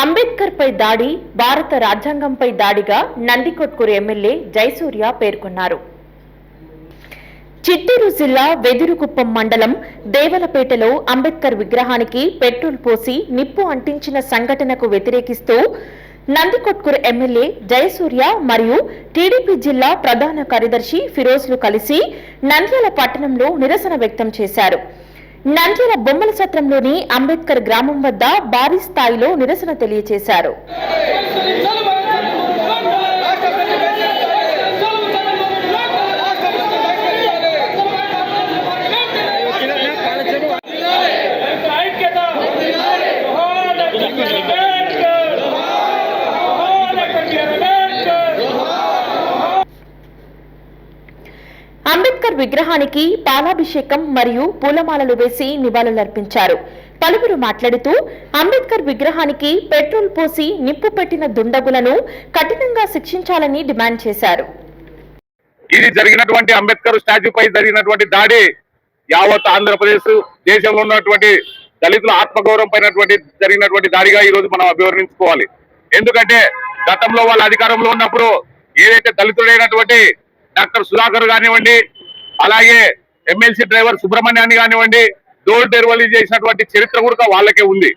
అంబేద్కర్ పై దాడి భారత రాజ్యాంగంపై దాడిగా నందికొట్కూరు ఎమ్మెల్యే జయసూర్య పేర్కొన్నారు. చిత్తూరు జిల్లా వెదురుకుప్పం మండలం దేవలపేటలో అంబేద్కర్ విగ్రహానికి పెట్రోల్ పోసి నిప్పు అంటించిన సంఘటనకు వ్యతిరేకిస్తూ నందికొట్కూరు ఎమ్మెల్యే జయసూర్య మరియు టీడీపీ జిల్లా ప్రధాన కార్యదర్శి ఫిరోజ్లు కలిసి నంద్యాల పట్టణంలో నిరసన వ్యక్తం చేశారు. నంద్యాల బొమ్మల సత్రంలోని అంబేద్కర్ గ్రామం వద్ద భారీ స్థాయిలో నిరసన తెలియజేశారు ఐక్యత జోహార్ డాక్టర్ అంబేద్కర్ జోహార్ డాక్టర్ అంబేద్కర్ అంబేద్కర్ విగ్రహానికి పాలాభిషేకం మరియు పూలమాలలు వేసి నివాళులర్పించారు. పలువురు మాట్లాడుతూ అంబేద్కర్ విగ్రహానికి పెట్రోల్ పోసి నిప్పు పెట్టిన దుండగులను కఠినంగా శిక్షించాలని డిమాండ్ చేశారు. ఇది జరిగినటువంటి అంబేద్కర్ స్టాచ్యూ పై జరిగినటువంటి దాడి యావత్ ఆంధ్రప్రదేశ్ దేశంలో ఉన్నటువంటి దళితుల ఆత్మగౌరవం పైనటువంటి జరిగినటువంటి దాడిగా ఈ రోజు మనం అభివర్ణించుకోవాలి. ఎందుకంటే గతంలో వాళ్ళ అధికారంలో ఉన్నప్పుడు ఏదైతే దళితుడైనటువంటి డాక్టర్ సుధాకర్ కానివ్వండి అలాగే ఎమ్మెల్సీ డ్రైవర్ సుబ్రహ్మణ్యాన్ని కానివ్వండి డోర్ డెలివరీ చేసినటువంటి చరిత్ర కూడా వాళ్ళకే ఉంది.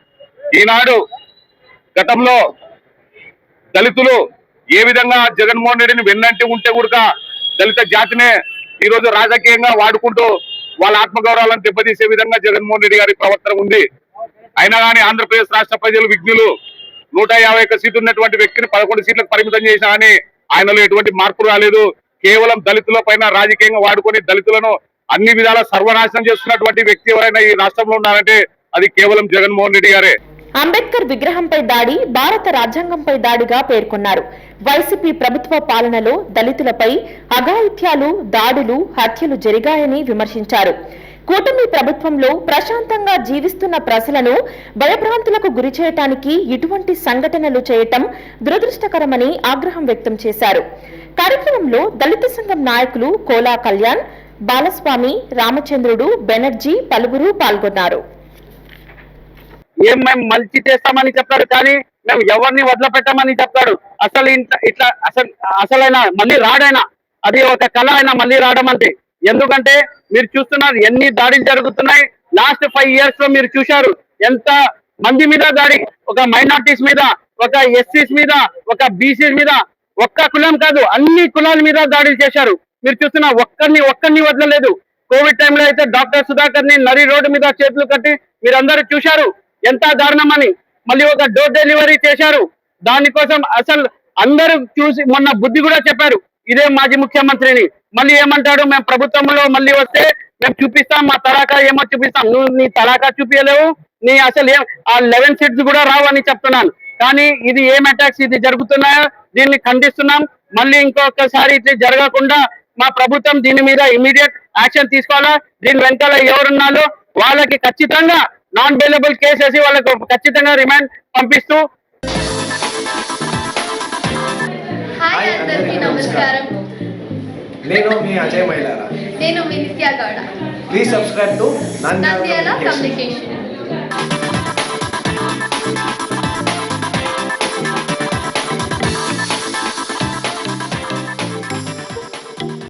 ఈనాడు గతంలో దళితులు ఏ విధంగా జగన్మోహన్ రెడ్డిని వెన్నంటి ఉంటే కూడక దళిత జాతినే ఈ రోజు రాజకీయంగా వాడుకుంటూ వాళ్ళ ఆత్మగౌరవాలను దెబ్బతీసే విధంగా జగన్మోహన్ రెడ్డి గారి ప్రవర్తన ఉంది. అయినా కానీ ఆంధ్రప్రదేశ్ రాష్ట్ర ప్రజలు విఘ్నులు. నూట యాభై ఒక్క సీట్లు ఉన్నటువంటి వ్యక్తిని పదకొండు సీట్లకు పరిమితం చేసినా కానీ ఆయనలో ఎటువంటి మార్పు రాలేదు. కేవలం దళితుల పైన రాజకీయంగా వాడుకొని దళితులను అన్ని విధాల సర్వనాశనం చేస్తున్నటువంటి వ్యక్తి ఎవరైనా ఈ రాష్ట్రంలో ఉన్నారంటే అది కేవలం జగన్మోహన్ రెడ్డి గారే. అంబేద్కర్ విగ్రహంపై దాడి భారత రాజ్యాంగంపై దాడిగా పేర్కొన్నారు. వైసీపీ ప్రభుత్వ పాలనలో దళితులపై అఘాయిత్యాలు దాడులు హత్యలు జరిగాయని విమర్శించారు. కూటమి ప్రభుత్వంలో ప్రశాంతంగా జీవిస్తున్న ప్రజలను భయభ్రాంతులకు గురి చేయటానికి ఇటువంటి సంఘటనలు చేయటం దురదృష్టకరమని ఆగ్రహం వ్యక్తం చేశారు. కార్యక్రమంలో దళిత సంఘం నాయకులు కోలా కళ్యాణ్ బాలస్వామి రామచంద్రుడు బెనర్జీ పలువురు పాల్గొన్నారు. ఏం మేము మంచి చేస్తామని చెప్తాడు కానీ మేము ఎవరిని వదిలిపెట్టామని చెప్తాడు. అసలు ఇట్లా అసలు అసలైనా మళ్ళీ రాడైనా అది ఒక కళ అయినా మళ్ళీ రావడం అంటే ఎందుకంటే మీరు చూస్తున్నారు ఎన్ని దాడులు జరుగుతున్నాయి. లాస్ట్ ఫైవ్ ఇయర్స్లో మీరు చూశారు ఎంత మంది మీద దాడి. ఒక మైనార్టీస్ మీద ఒక ఎస్సీస్ మీద ఒక బీసీస్ మీద ఒక్క కులం కాదు అన్ని కులాల మీద దాడులు చేశారు. మీరు చూస్తున్న ఒక్కరిని ఒక్కరిని వదలలేదు. కోవిడ్ టైంలో అయితే డాక్టర్ సుధాకర్ని నరి రోడ్డు మీద చేతులు కట్టి మీరందరూ చూశారు. ఎంత దారుణమని. మళ్ళీ ఒక డోర్ డెలివరీ చేశారు. దానికోసం అసలు అందరూ చూసి మొన్న బుద్ధి కూడా చెప్పారు. ఇదే మాజీ ముఖ్యమంత్రిని. మళ్ళీ ఏమంటాడు? మేము ప్రభుత్వంలో మళ్ళీ వస్తే మేము చూపిస్తాం మా తడాకా ఏమో చూపిస్తాం. నువ్వు నీ తడాకా చూపించలేవు నీ అసలు ఏం ఆ లెవెన్ సీట్స్ కూడా రావు అని చెప్తున్నాను. కానీ ఇది ఏం అటాక్స్ ఇది జరుగుతున్నాయో దీన్ని ఖండిస్తున్నాం. మళ్ళీ ఇంకొకసారి ఇది జరగకుండా మా ప్రభుత్వం దీని మీద ఇమీడియట్ యాక్షన్ తీసుకోవాలా? దీని వెనకాల ఎవరున్నారో వాళ్ళకి ఖచ్చితంగా నాన్ బెయిలబుల్ కేసు వేసి వాళ్ళకు ఖచ్చితంగా రిమాండ్ పంపిస్తూ హాయ్ అందరికీ నమస్కారం. నేను మీ అజయ్ మైలారా నేను మీ Nitya Gowda. Please subscribe to Nandyal communication